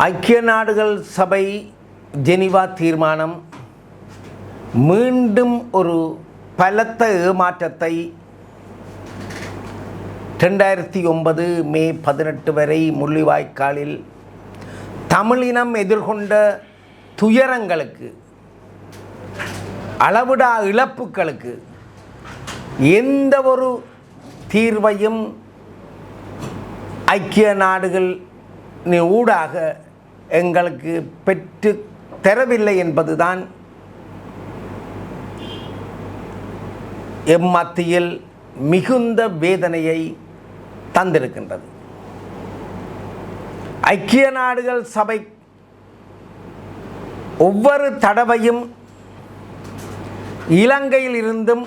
ஐக்கிய நாடுகள் சபை ஜெனிவா தீர்மானம் மீண்டும் ஒரு பலத்த ஏமாற்றத்தை ரெண்டாயிரத்தி ஒன்பது மே பதினெட்டு வரை முள்ளிவாய்க்காலில் தமிழினம் எதிர்கொண்ட துயரங்களுக்கு அளவிடா இழப்புகளுக்கு எந்த ஒரு தீர்வையும் ஐக்கிய நாடுகள் நீ ஊடாக எங்களுக்கு பெற்று தரவில்லை என்பதுதான் எம்மத்தியில் மிகுந்த வேதனையை தந்திருக்கின்றது. ஐக்கிய நாடுகள் சபை ஒவ்வொரு தடவையும் இலங்கையில் இருந்தும்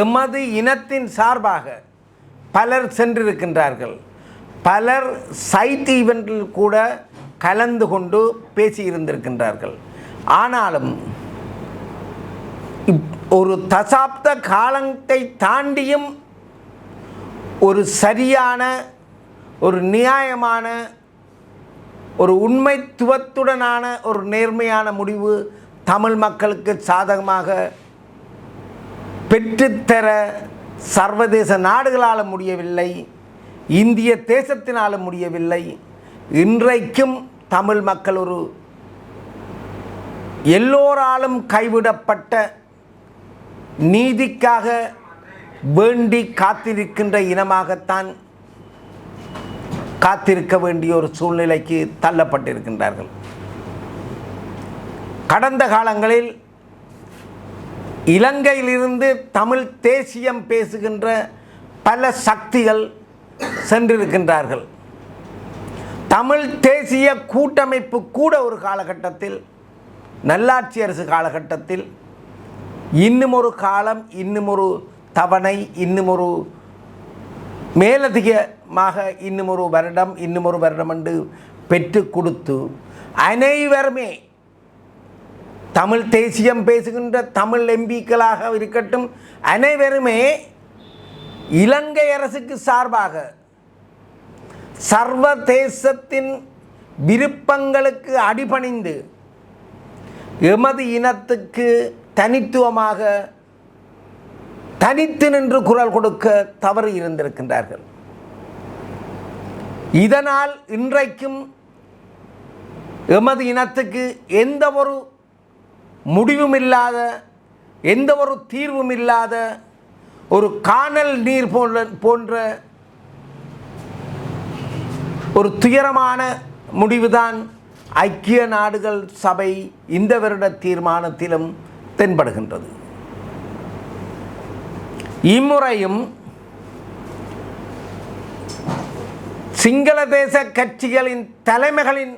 எமது இனத்தின் சார்பாக பலர் சென்றிருக்கின்றார்கள். பலர் சைட் ஈவெண்ட்டில் கூட கலந்து கொண்டு பேசியிருந்திருக்கின்றார்கள் ஆனாலும் இப்- ஒரு தசாப்த காலத்தை தாண்டியும் ஒரு சரியான ஒரு நியாயமான ஒரு உண்மைத்துவத்துடனான ஒரு நேர்மையான முடிவு தமிழ் மக்களுக்கு சாதகமாக பெற்றுத்தர சர்வதேச நாடுகளால் முடியவில்லை. இந்திய தேசத்தினால் முடியவில்லை. இன்றைக்கும் தமிழ் மக்கள் ஒரு எல்லோராலும் கைவிடப்பட்ட நீதிக்காக வேண்டி காத்திருக்கின்ற இனமாகத்தான் காத்திருக்க வேண்டிய ஒரு சூழ்நிலைக்கு தள்ளப்பட்டிருக்கின்றார்கள். கடந்த காலங்களில் இலங்கையிலிருந்து தமிழ் தேசியம் பேசுகின்ற பல சக்திகள் சென்றிருக்கின்றார்கள். தமிழ் தேசிய கூட்டமைப்பு கூட ஒரு காலகட்டத்தில் நல்லாட்சி அரசு காலகட்டத்தில் இன்னும் ஒரு காலம் இன்னும் ஒரு தவணை இன்னும் ஒரு மேலதிகமாக இன்னும் ஒரு வருடம் இன்னும் ஒரு வருடம் என்று பெற்று கொடுத்து அனைவருமே தமிழ் தேசியம் பேசுகின்ற தமிழ் எம்பிக்களாக இருக்கட்டும் அனைவருமே இலங்கை அரசுக்கு சார்பாக சர்வதேசத்தின் விருப்பங்களுக்கு அடிபணிந்து எமது இனத்துக்கு தனித்துவமாக தனித்து நின்று குரல் கொடுக்க தவறு இருந்திருக்கின்றார்கள். இதனால் இன்றைக்கும் எமது இனத்துக்கு எந்த ஒரு முடிவும் இல்லாத எந்த ஒரு தீர்வும் இல்லாத ஒரு காணல் நீர் போன்ற போன்ற ஒரு துயரமான முடிவுதான் ஐக்கிய நாடுகள் சபை இந்த வருட தீர்மானத்திலும் தென்படுகின்றது. இம்முறையும் சிங்கள தேச கட்சிகளின் தலைமைகளின்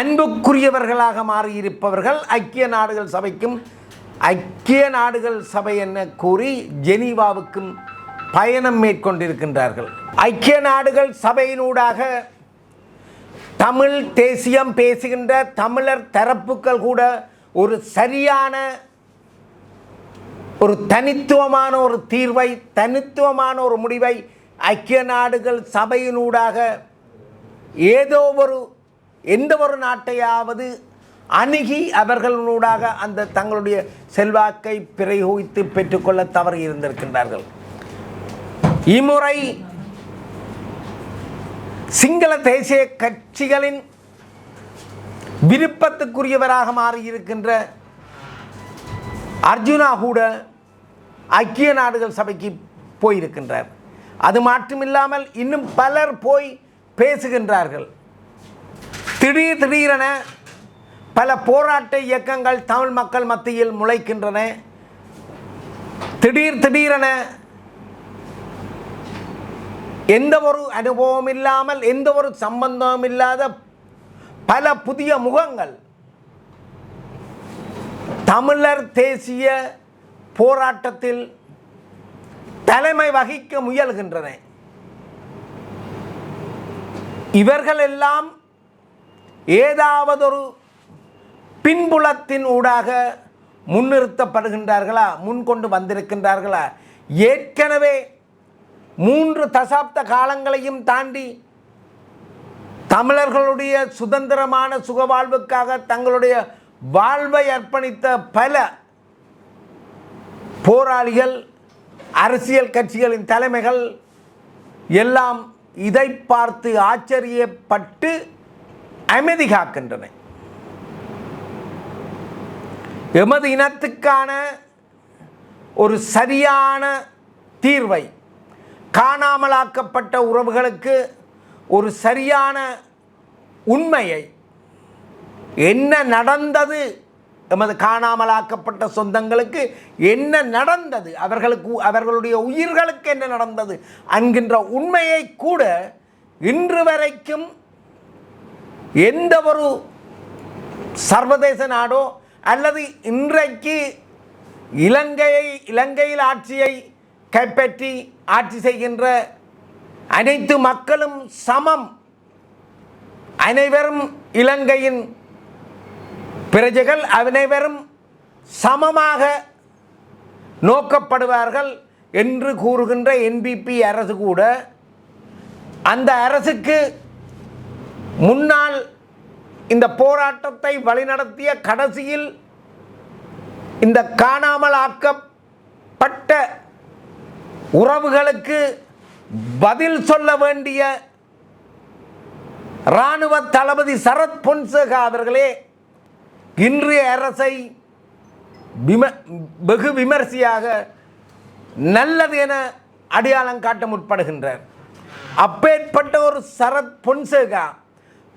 அன்புக்குரியவர்களாக மாறியிருப்பவர்கள் ஐக்கிய நாடுகள் சபைக்கும் ஐக்கிய நாடுகள் சபை என கூறி ஜெனீவாவுக்கும் பயணம் மேற்கொண்டிருக்கின்றார்கள். ஐக்கிய நாடுகள் சபையினூடாக தமிழ் தேசியம் பேசுகின்ற தமிழர் தரப்புக்கள் கூட ஒரு சரியான ஒரு தனித்துவமான ஒரு தீர்வை தனித்துவமான ஒரு முடிவை ஐக்கிய நாடுகள் சபையினூடாக ஏதோ ஒரு எந்த ஒரு நாட்டையாவது அணுகி அவர்களூடாக அந்த தங்களுடைய செல்வாக்கை பிரயோகித்து பெற்றுக்கொள்ள தவறி இருந்திருக்கின்றார்கள். இம்முறை சிங்கள தேசிய கட்சிகளின் விருப்பத்துக்குரியவராக மாறியிருக்கின்ற அர்ஜுனா கூட ஐக்கிய நாடுகள் சபைக்கு போயிருக்கின்றார். அது மட்டுமில்லாமல் இன்னும் பலர் போய் பேசுகின்றார்கள். திடீர் திடீரென பல போராட்ட இயக்கங்கள் தமிழ் மக்கள் மத்தியில் முளைக்கின்றன. திடீர் திடீரென எந்த ஒரு அனுபவம் இல்லாமல் எந்த ஒரு சம்பந்தமும் இல்லாத பல புதிய முகங்கள். தமிழர் தேசிய போராட்டத்தில் தலைமை வகிக்க முயல்கின்றன. இவர்களெல்லாம் ஏதாவதொரு பின்புலத்தின் ஊடாக முன்னிறுத்தப்படுகின்றார்களா? முன்கொண்டு வந்திருக்கின்றார்களா? ஏற்கனவே மூன்று தசாப்த காலங்களையும் தாண்டி தமிழர்களுடைய சுதந்திரமான சுகவாழ்வுக்காக தங்களுடைய வாழ்வை அர்ப்பணித்த பல போராளிகள் அரசியல் கட்சிகளின் தலைமைகள் எல்லாம் இதை பார்த்து ஆச்சரியப்பட்டு அமைதி காக்கின்றன. எமது இனத்துக்கான ஒரு சரியான தீர்வை காணாமலாக்கப்பட்ட உறவுகளுக்கு ஒரு சரியான உண்மையை என்ன நடந்தது? எமது காணாமலாக்கப்பட்ட சொந்தங்களுக்கு என்ன நடந்தது? அவர்களுக்கு அவர்களுடைய உயிர்களுக்கு என்ன நடந்தது? என்கின்ற உண்மையை கூட இன்று வரைக்கும் எந்த ஒரு சர்வதேச நாடோ அல்லது இன்றைக்கு இலங்கையை இலங்கையில் ஆட்சியை கைப்பற்றி ஆட்சி செய்கின்ற அனைத்து மக்களும் சமம். அனைவரும் இலங்கையின் பிரஜைகள் அனைவரும் சமமாக நோக்கப்படுவார்கள் என்று கூறுகின்ற என்பிபி அரசு கூட அந்த அரசுக்கு முன்னால் இந்த போராட்டத்தை வழிநடத்திய கடைசியில் இந்த காணாமல் ஆக்கப்பட்ட உறவுகளுக்கு பதில் சொல்ல வேண்டிய இராணுவ தளபதி சரத் பொன்சேகா அவர்களே இன்றைய அரசை விம வெகு விமர்சையாக நல்லது என அடையாளம் காட்ட முற்படுகின்றார். அப்பேற்பட்ட ஒரு சரத் பொன்சேகா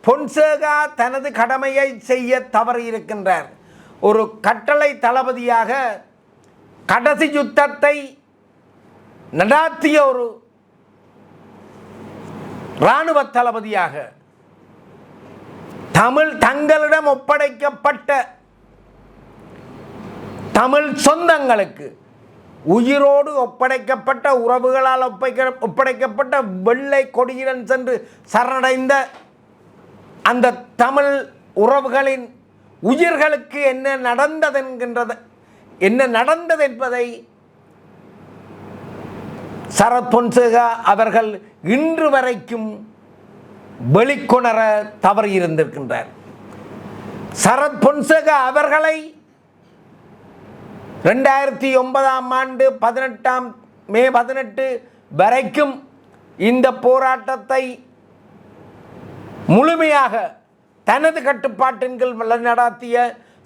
பொன்சேகா தனது கடமையை செய்ய தவறியிருக்கின்றார். ஒரு கட்டளை தளபதியாக கடைசி யுத்தத்தை நடாத்திய ஒரு இராணுவ தளபதியாக தமிழ் தங்களிடம் ஒப்படைக்கப்பட்ட தமிழ் சொந்தங்களுக்கு உயிரோடு ஒப்படைக்கப்பட்ட உறவுகளால் ஒப்படைக்க ஒப்படைக்கப்பட்ட வெள்ளை கொடியுடன் சென்று சரணடைந்த அந்த தமிழ் உறவுகளின் உயிர்களுக்கு என்ன நடந்தது என்கின்றது என்ன நடந்தது என்பதை சரத் பொன்சேகா அவர்கள் இன்று வரைக்கும் வெளிக்கொணர தவறியிருந்திருக்கின்றார். சரத் பொன்சேகா அவர்களை ரெண்டாயிரத்தி ஒன்பதாம் ஆண்டு பதினெட்டாம் மே பதினெட்டு வரைக்கும் இந்த போராட்டத்தை முழுமையாக தனது கட்டுப்பாட்டின் கீழ் வழிநடாத்திய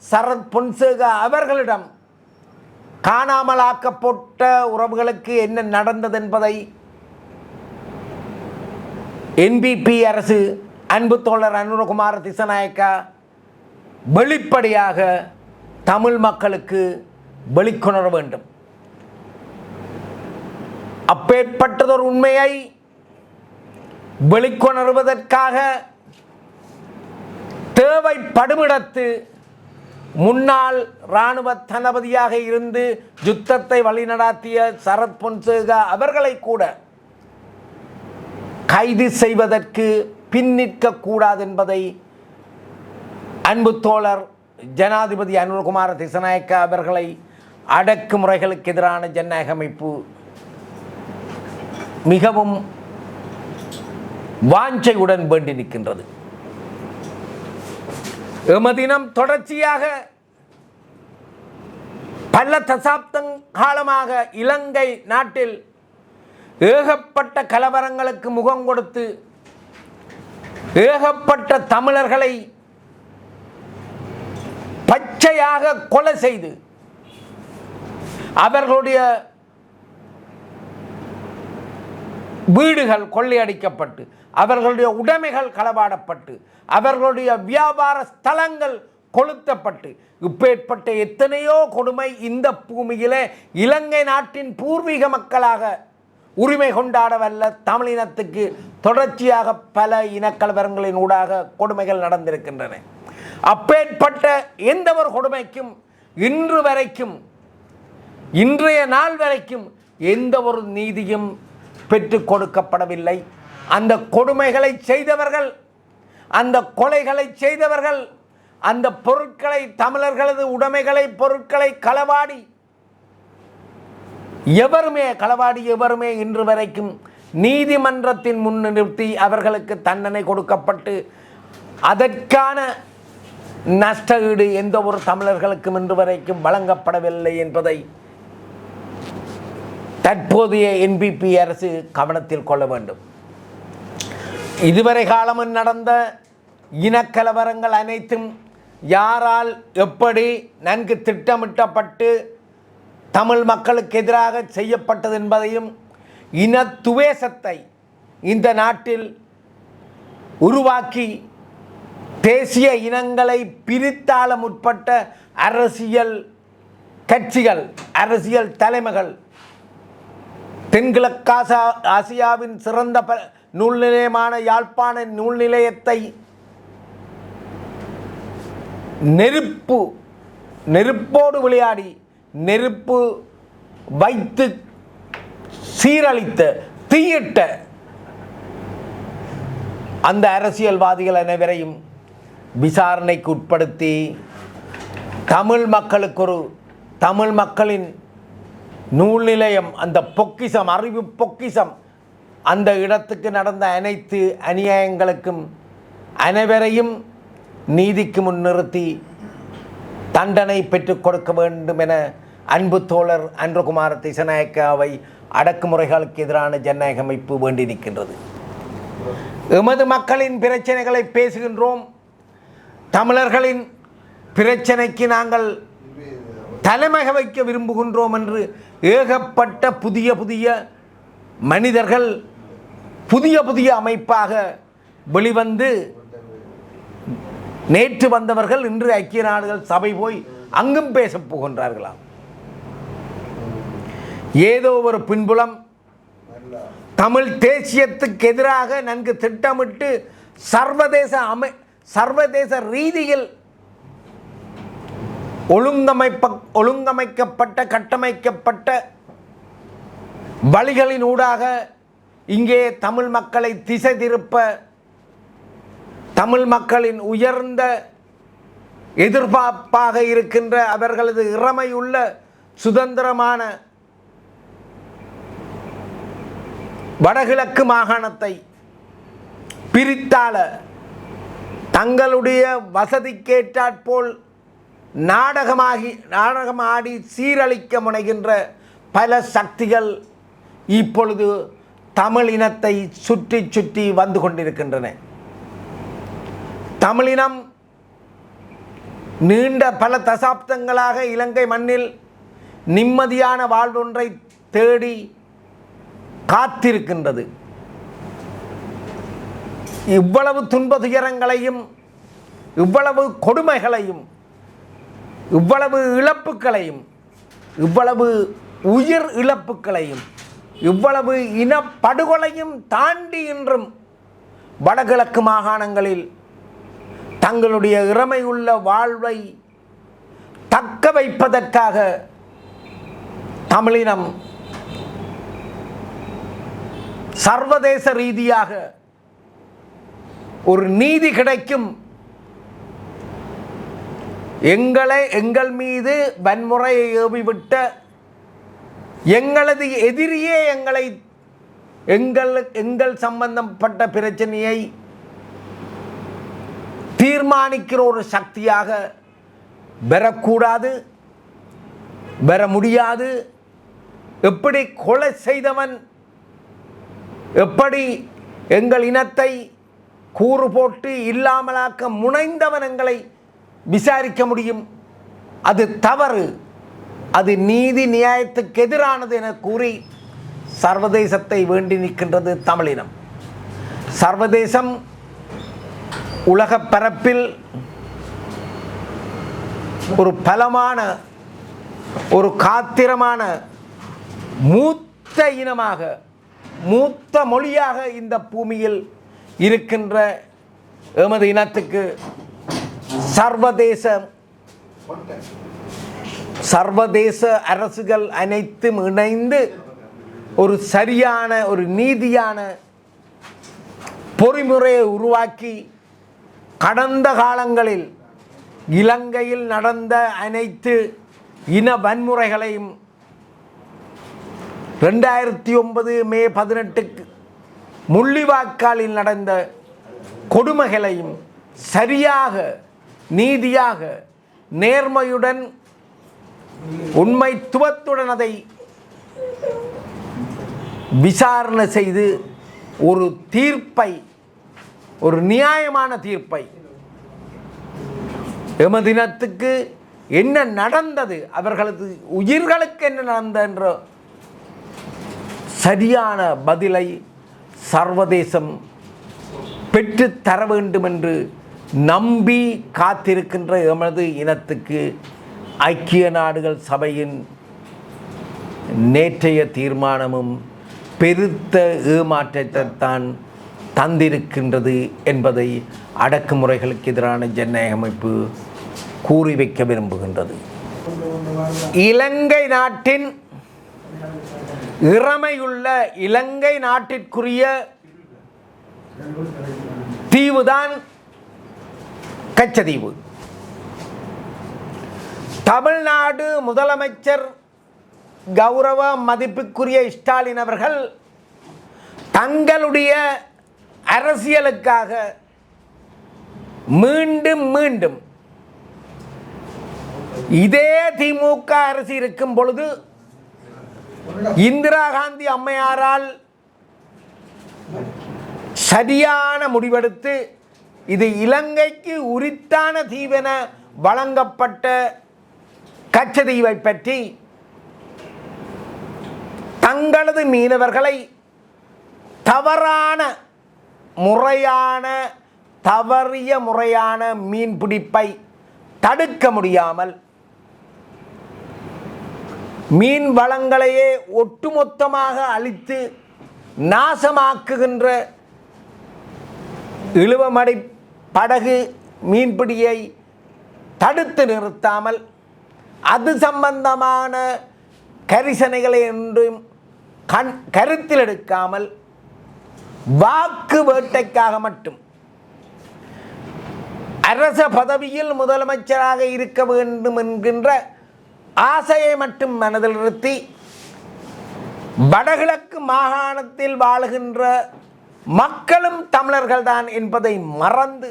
சரத் பொன்சேகா அவர்களிடம் காணாமலாக்கப்பட்ட உறவுகளுக்கு என்ன நடந்தது என்பதை என்பிபி அரசு அன்பு தோழர் அனுரகுமார திசநாயக்கா வெளிப்படையாக தமிழ் மக்களுக்கு வெளிக்கொணர வேண்டும். அப்பேற்பட்டதொரு உண்மையை வெளிக்கொணர்வதற்காக தேவைப்படுமிடத்து முன்னாள் இராணுவ தளபதியாக இருந்து யுத்தத்தை வழிநடாத்திய சரத் பொன்சேகா அவர்களை கூட கைது செய்வதற்கு பின்னிற்க கூடாது என்பதை அன்பு தோழர் ஜனாதிபதி அனுர்குமார திசநாயக்க அவர்களை அடக்குமுறைகளுக்கு எதிரான ஜனநாயக அமைப்பு மிகவும் வாஞ்சையுடன் வேண்டி நிற்கின்றது. எமதினம் தொடர்ச்சியாக பல தசாப்தம் காலமாக இலங்கை நாட்டில் ஏகப்பட்ட கலவரங்களுக்கு முகம் கொடுத்து ஏகப்பட்ட தமிழர்களை பச்சையாக கொலை செய்து அவர்களுடைய வீடுகள் கொள்ளையடிக்கப்பட்டு அவர்களுடைய உடைமைகள் களவாடப்பட்டு அவர்களுடைய வியாபார ஸ்தலங்கள் கொளுத்தப்பட்டு இப்பேற்பட்ட எத்தனையோ கொடுமை இந்த பூமியிலே இலங்கை நாட்டின் பூர்வீக மக்களாக உரிமை கொண்டாட வல்ல தமிழினத்துக்கு தொடர்ச்சியாக பல இனக்கலவரங்களின் ஊடாக கொடுமைகள் நடந்திருக்கின்றன. அப்பேற்பட்ட எந்த ஒரு கொடுமைக்கும் இன்று வரைக்கும் இன்றைய நாள் வரைக்கும் எந்த ஒரு நீதியும் பெற்றுக் கொடுக்கப்படவில்லை. அந்த கொடுமைகளை செய்தவர்கள் அந்த கொலைகளை செய்தவர்கள் அந்த பொருட்களை தமிழர்களது உடைமைகளை பொருட்களை களவாடி எவருமே களவாடி எவருமே இன்று வரைக்கும் நீதிமன்றத்தின் முன் நிறுத்தி அவர்களுக்கு தண்டனை கொடுக்கப்பட்டு அதற்கான நஷ்ட ஈடு எந்த ஒரு தமிழர்களுக்கும் இன்று வரைக்கும் வழங்கப்படவில்லை என்பதை தற்போதைய என்பிபி அரசு கவனத்தில் கொள்ள வேண்டும். இதுவரை காலமும் நடந்த இனக்கலவரங்கள் அனைத்தும் யாரால் எப்படி நன்கு திட்டமிட்டப்பட்டு தமிழ் மக்களுக்கு எதிராக செய்யப்பட்டது என்பதையும் இன இந்த நாட்டில் உருவாக்கி தேசிய இனங்களை பிரித்தாள முற்பட்ட அரசியல் கட்சிகள் அரசியல் தலைமைகள் தென்கிழக்காசா ஆசியாவின் சிறந்த ப நூல் நிலையமான யாழ்ப்பாண நூல் நிலையத்தை நெருப்பு நெருப்போடு விளையாடி நெருப்பு வைத்து சீரழித்த தீயிட்ட அந்த அரசியல்வாதிகள் அனைவரையும் விசாரணைக்கு உட்படுத்தி தமிழ் மக்களுக்கு ஒரு தமிழ் மக்களின் நூல் நிலையம் அந்த பொக்கிசம் அறிவு பொக்கிசம். அந்த இடத்துக்கு நடந்த அனைத்து அநியாயங்களுக்கும் அனைவரையும் நீதிக்கு முன் நிறுத்தி தண்டனை பெற்றுக் கொடுக்க வேண்டும் என அன்பு தோழர் அன்றகுமார திசநாயக்காவை அடக்குமுறைகளுக்கு எதிரான ஜனநாயக அமைப்பு வேண்டி நிற்கின்றது. எமது மக்களின் பிரச்சனைகளை பேசுகின்றோம். தமிழர்களின் பிரச்சனைக்கு நாங்கள் தலைமக வைக்க விரும்புகின்றோம் என்று ஏகப்பட்ட புதிய புதிய மனிதர்கள் புதிய புதிய அமைப்பாக வெளிவந்து நேற்று வந்தவர்கள் இன்று ஐக்கிய நாடுகள் சபை போய் அங்கும் பேசப் போகின்றார்களாம். ஏதோ ஒரு பின்புலம் தமிழ் தேசியத்துக்கு எதிராக நன்கு திட்டமிட்டு சர்வதேச அமை சர்வதேச ரீதியில் ஒழுங்கமைப்ப ஒழுங்கமைக்கப்பட்ட கட்டமைக்கப்பட்ட வழிகளின் ஊடாக இங்கே தமிழ் மக்களை திசை திருப்ப தமிழ் மக்களின் உயர்ந்த எதிர்பார்ப்பாக இருக்கின்ற அவர்களது இறமையுள்ள சுதந்திரமான வடகிழக்கு மாகாணத்தை பிரித்தாள தங்களுடைய வசதிக்கேற்றாற்போல் நாடகமாகி நாடகமாடி சீரழிக்க முனைகின்ற பல சக்திகள் இப்பொழுது தமிழ் இனத்தை சுற்றி சுற்றி வந்து கொண்டிருக்கின்றன. தமிழினம் நீண்ட பல தசாப்தங்களாக இலங்கை மண்ணில் நிம்மதியான வாழ்வொன்றை தேடி காத்திருக்கின்றது. இவ்வளவு துன்ப துயரங்களையும் இவ்வளவு கொடுமைகளையும் இவ்வளவு இழப்புகளையும் இவ்வளவு உயிர் இழப்புகளையும் இவ்வளவு இனப்படுகொலையும் தாண்டி இன்றும் வடகிழக்கு மாகாணங்களில் தங்களுடைய இறமையுள்ள வாழ்வை தக்க வைப்பதற்காக தமிழினம் சர்வதேச ரீதியாக ஒரு நீதி கிடைக்கும் எங்களை எங்கள் மீது வன்முறையை ஏவிவிட்ட எங்களது எதிரியே எங்களை எங்கள் எங்கள் சம்பந்தப்பட்ட பிரச்சனையை தீர்மானிக்கிற ஒரு சக்தியாக பெறக்கூடாது பெற முடியாது. எப்படி கொலை செய்தவன் எப்படி எங்கள் இனத்தை கூறு போட்டு இல்லாமலாக்க முனைந்தவன் எங்களை விசாரிக்க முடியும். அது தவறு. அது நீதி நியாயத்துக்கு எதிரானது என கூறி சர்வதேசத்தை வேண்டி நிற்கின்றது தமிழினம். சர்வதேசம் உலகப் பரப்பில் ஒரு பலமான ஒரு காத்திரமான மூத்த இனமாக மூத்த மொழியாக இந்த பூமியில் இருக்கின்ற எமது இனத்துக்கு சர்வதேச சர்வதேச அரசுகள் அனைத்தும் இணைந்து ஒரு சரியான ஒரு நீதியான பொறிமுறையை உருவாக்கி கடந்த காலங்களில் இலங்கையில் நடந்த அனைத்து இன வன்முறைகளையும் ரெண்டாயிரத்தி ஒன்பது மே பதினெட்டுக்கு முள்ளிவாய்க்காலில் நடந்த கொடுமைகளையும் சரியாக நீதியாக நேர்மையுடன் உண்மைத்துவத்துடன் அதை விசாரணை செய்து ஒரு தீர்ப்பை ஒரு நியாயமான தீர்ப்பை எமதினத்துக்கு என்ன நடந்தது அவர்களது உயிர்களுக்கு என்ன நடந்தது என்ற சரியான பதிலை சர்வதேசம் பெற்றுத்தர வேண்டும் என்று நம்பி காத்திருக்கின்ற எமது இனத்துக்கு ஐக்கிய நாடுகள் சபையின் நேற்றைய தீர்மானமும் பெருத்த ஏமாற்றத்தை தான் தந்திருக்கின்றது என்பதை அடக்குமுறைகளுக்கு எதிரான ஜனநாயக அமைப்பு கூறி வைக்க விரும்புகின்றது. இலங்கை நாட்டின் இறமையுள்ள இலங்கை நாட்டிற்குரிய தீவுதான் கச்சதீவு. தமிழ்நாடு முதலமைச்சர் கௌரவ மதிப்புக்குரிய ஸ்டாலின் அவர்கள் தங்களுடைய அரசியலுக்காக மீண்டும் மீண்டும் இதே திமுக அரசு இருக்கும் பொழுது இந்திரா காந்தி அம்மையாரால் சரியான முடிவெடுத்து இது இலங்கைக்கு உரித்தான தீவென வழங்கப்பட்ட கச்சதீவை பற்றி தங்களது மீனவர்களை தவறான முறையான தவறிய முறையான மீன்பிடிப்பை தடுக்க முடியாமல் மீன் வளங்களையே ஒட்டுமொத்தமாக அழித்து நாசமாக்குகின்ற இழுவமடை படகு மீன்பிடியை தடுத்து நிறுத்தாமல் அது சம்பந்தமான கரிசனைகளை என்றும் கண் கருத்தில் எடுக்காமல் வாக்கு வேட்டைக்காக மட்டும் அரச பதவியில் முதலமைச்சராக இருக்க வேண்டும் என்கின்ற ஆசையை மட்டும் மனதில் நிறுத்தி வடகிழக்கு மாகாணத்தில் வாழுகின்ற மக்களும் தமிழர்கள் தான் என்பதை மறந்து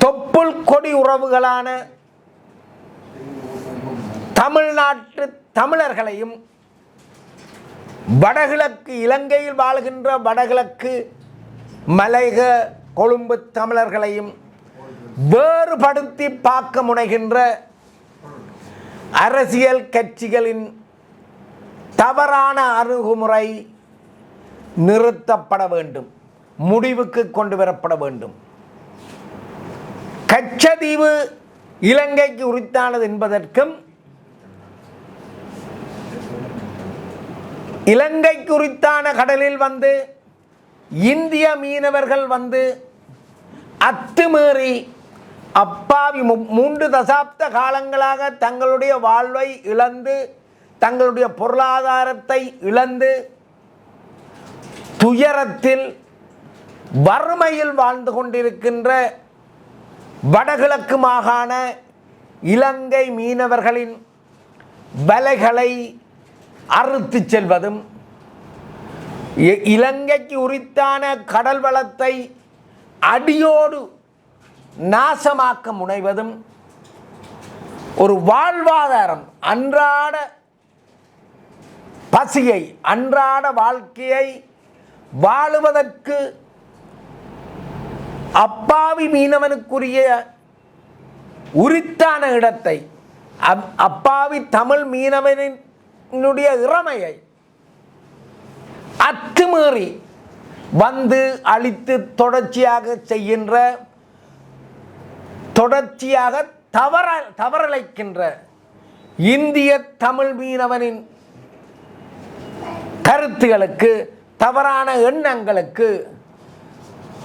தொப்புள் கொடி உறவுகளான தமிழ்நாட்டு தமிழர்களையும் வடகிழக்கு இலங்கையில் வாழ்கின்ற வடகிழக்கு மலைக கொழும்பு தமிழர்களையும் வேறுபடுத்தி பார்க்க முனைகின்ற அரசியல் கட்சிகளின் தவறான அணுகுமுறை நிறுத்தப்பட வேண்டும். முடிவுக்கு கொண்டு வரப்பட வேண்டும். கச்சதீவு இலங்கைக்கு உரித்தானது என்பதற்கும் இலங்கைக்கு உரித்தான கடலில் வந்து இந்திய மீனவர்கள் வந்து அத்துமீறி அப்பாவி மு- மூன்று தசாப்த காலங்களாக தங்களுடைய வாழ்வை இழந்து தங்களுடைய பொருளாதாரத்தை இழந்து துயரத்தில் வறுமையில் வாழ்ந்து கொண்டிருக்கின்ற வடகிழக்கு மாகாண இலங்கை மீனவர்களின் வலைகளை அறுத்து செல்வதும் இ- இலங்கைக்கு உரித்தான கடல் வளத்தை அடியோடு நாசமாக்க முனைவதும் ஒரு வாழ்வாதாரம் அன்றாட பசியை அன்றாட வாழ்க்கையை வாழுவதற்கு அப்பாவி மீனவனுக்குரிய உரித்தான இடத்தை அப்- அப்பாவி தமிழ் மீனவனினுடைய இறமையை அத்துமீறி வந்து அழித்து தொடர்ச்சியாக செய்கின்ற தொடர்ச்சியாக தவற தவறழைக்கின்ற இந்திய தமிழ் மீனவனின் கருத்துகளுக்கு தவறான எண்ணங்களுக்கு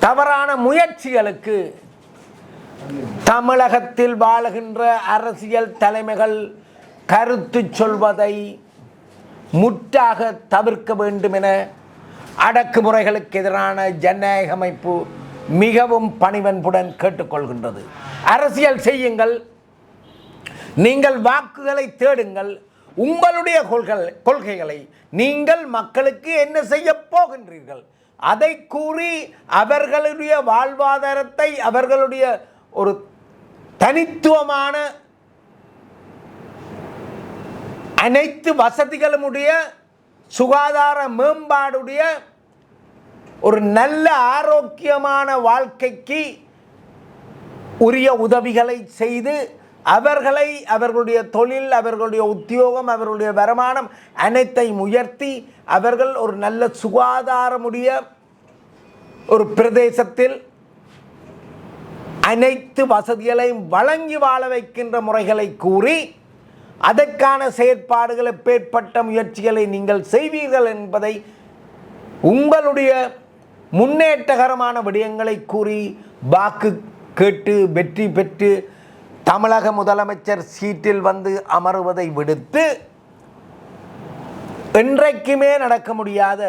தவறான முயற்சிகளுக்கு தமிழகத்தில் வாழுகின்ற அரசியல் தலைமைகள் கருத்து சொல்வதை முற்றாக தவிர்க்க வேண்டும் என அடக்குமுறைகளுக்கு எதிரான ஜனநாயக அமைப்பு மிகவும் பணிவன்புடன் கேட்டுக்கொள்கின்றது. அரசியல் செய்யுங்கள். நீங்கள் வாக்குகளை தேடுங்கள். உங்களுடைய கொள்கை கொள்கைகளை நீங்கள் மக்களுக்கு என்ன செய்ய போகின்றீர்கள்? அதை கூறி அவர்களுடைய வாழ்வாதாரத்தை அவர்களுடைய ஒரு தனித்துவமான அனைத்து வசதிகளுடைய சுகாதார மேம்பாடுடைய ஒரு நல்ல ஆரோக்கியமான வாழ்க்கைக்கு உரிய உதவிகளை செய்து அவர்களை அவர்களுடைய தொழில் அவர்களுடைய உத்தியோகம் அவர்களுடைய வருமானம் அனைத்தையும் உயர்த்தி அவர்கள் ஒரு நல்ல சுகாதாரமுடைய ஒரு பிரதேசத்தில் அனைத்து வசதிகளையும் வழங்கி வாழ வைக்கின்ற முறைகளை கூறி அதற்கான செயற்பாடுகளை பேற்பட்ட முயற்சிகளை நீங்கள் செய்வீர்கள் என்பதை உங்களுடைய முன்னேற்றகரமான விடயங்களை கூறி வாக்கு கேட்டு வெற்றி பெற்று தமிழக முதலமைச்சர் சீட்டில் வந்து அமருவதை விடுத்து என்றைக்குமே நடக்க முடியாத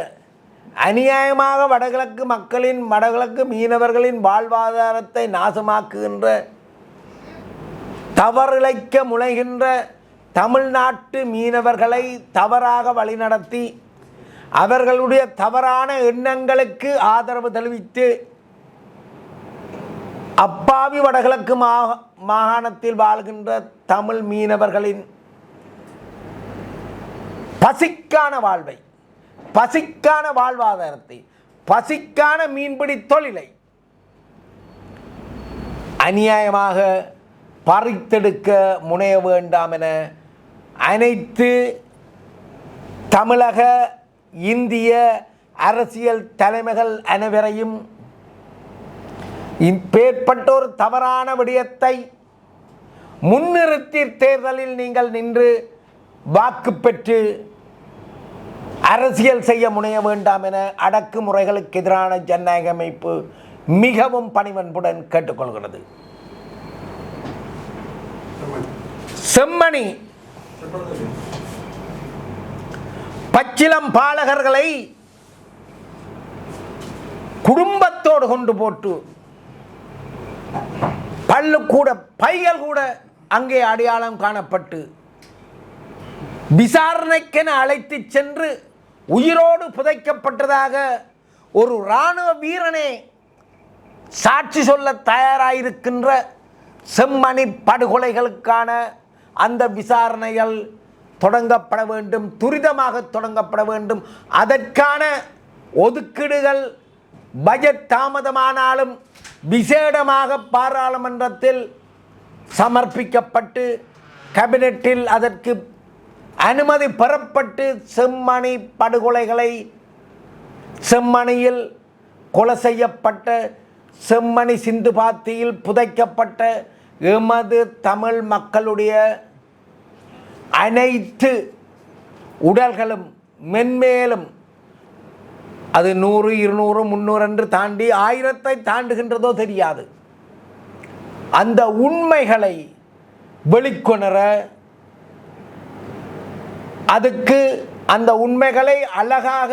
அநியாயமாக வடகிழக்கு மக்களின் வடகிழக்கு மீனவர்களின் வாழ்வாதாரத்தை நாசமாக்குகின்ற தவறிழைக்க முளைகின்ற தமிழ்நாட்டு மீனவர்களை தவறாக வழிநடத்தி அவர்களுடைய தவறான எண்ணங்களுக்கு ஆதரவு தெரிவித்து அப்பாவி வடகிழக்கு மாக மாகாணத்தில் வாழ்கின்ற தமிழ் மீனவர்களின் பசிக்கான வாழ்வை பசிக்கான வாழ்வாதாரத்தை பசிக்கான மீன்பிடி தொழிலை அநியாயமாக பறித்தெடுக்க முனைய வேண்டாம் என அனைத்து தமிழக இந்திய அரசியல் தலைமைகள் அனைவரையும் இப்பேற்பட்ட ஒரு தவறான விடயத்தை முன்னிறுத்தி தேர்தலில் நீங்கள் நின்று வாக்கு பெற்று அரசியல் செய்ய முனைய வேண்டாம் என அடக்குமுறைகளுக்கு எதிரான ஜனநாயக அமைப்பு மிகவும் பணிவன்புடன் கேட்டுக்கொள்கிறது. செம்மணி பச்சிலம் பாலகர்களை குடும்பத்தோடு கொண்டு போட்டு பல்லு கூட பைகள் கூட அங்கே அடையாளம் காணப்பட்டு விசாரணைக்கென அழைத்து சென்று உயிரோடு புதைக்கப்பட்டதாக ஒரு இராணுவ வீரனே சாட்சி சொல்ல தயாராயிருக்கின்ற செம்மணி படுகொலைகளுக்கான அந்த விசாரணைகள் தொடங்கப்பட வேண்டும் துரிதமாக தொடங்கப்பட வேண்டும். அதற்கான ஒதுக்கீடுகள் பட்ஜெட் தாமதமானாலும் விசேடமாக பாராளுமன்றத்தில் சமர்ப்பிக்கப்பட்டு கேபினெட்டில் அதற்கு அனுமதி பெறப்பட்டு செம்மணி படுகொலைகளை செம்மணியில் கொலை செய்யப்பட்ட செம்மணி சிந்து பாத்தியில் புதைக்கப்பட்ட எமது தமிழ் மக்களுடைய அனைத்து உடல்களும் மென்மேலும் அது நூறு இருநூறு முந்நூறு என்று தாண்டி ஆயிரத்தை தாண்டுகின்றதோ தெரியாது. அந்த உண்மைகளை வெளிக்கொணர அதுக்கு அந்த உண்மைகளை அழகாக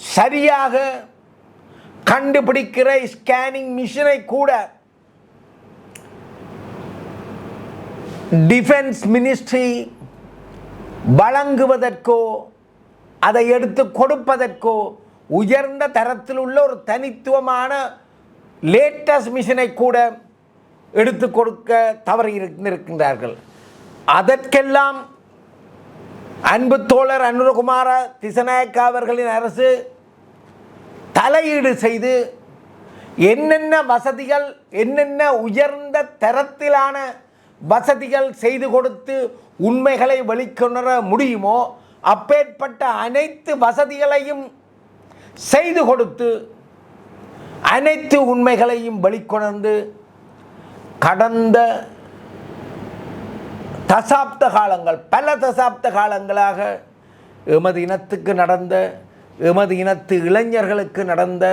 சரியாக கண்டுபிடிக்கிற ஸ்கேனிங் மிஷினை கூட டிஃபென்ஸ் மினிஸ்ட்ரி வழங்குவதற்கோ அதை எடுத்து கொடுப்பதற்கோ உயர்ந்த தரத்தில் உள்ள ஒரு தனித்துவமான லேட்டஸ்ட் மிஷினை கூட எடுத்து கொடுக்க தவறி இருக்கின்றார்கள் அதற்கெல்லாம் அன்பு தோழர் அனுரகுமார திசநாயக்கா அவர்களின் அரசு தலையீடு செய்து என்னென்ன வசதிகள் என்னென்ன உயர்ந்த தரத்திலான வசதிகள் செய்து கொடுத்து உண்மைகளை வெளிக்கொணர முடியுமோ அப்பேற்பட்ட அனைத்து வசதிகளையும் செய்து கொடுத்து அனைத்து உண்மைகளையும் வெளிக்கொணர்ந்து கடந்த தசாப்த காலங்கள் பல தசாப்த காலங்களாக எமது இனத்துக்கு நடந்த எமது இனத்து இளைஞர்களுக்கு நடந்த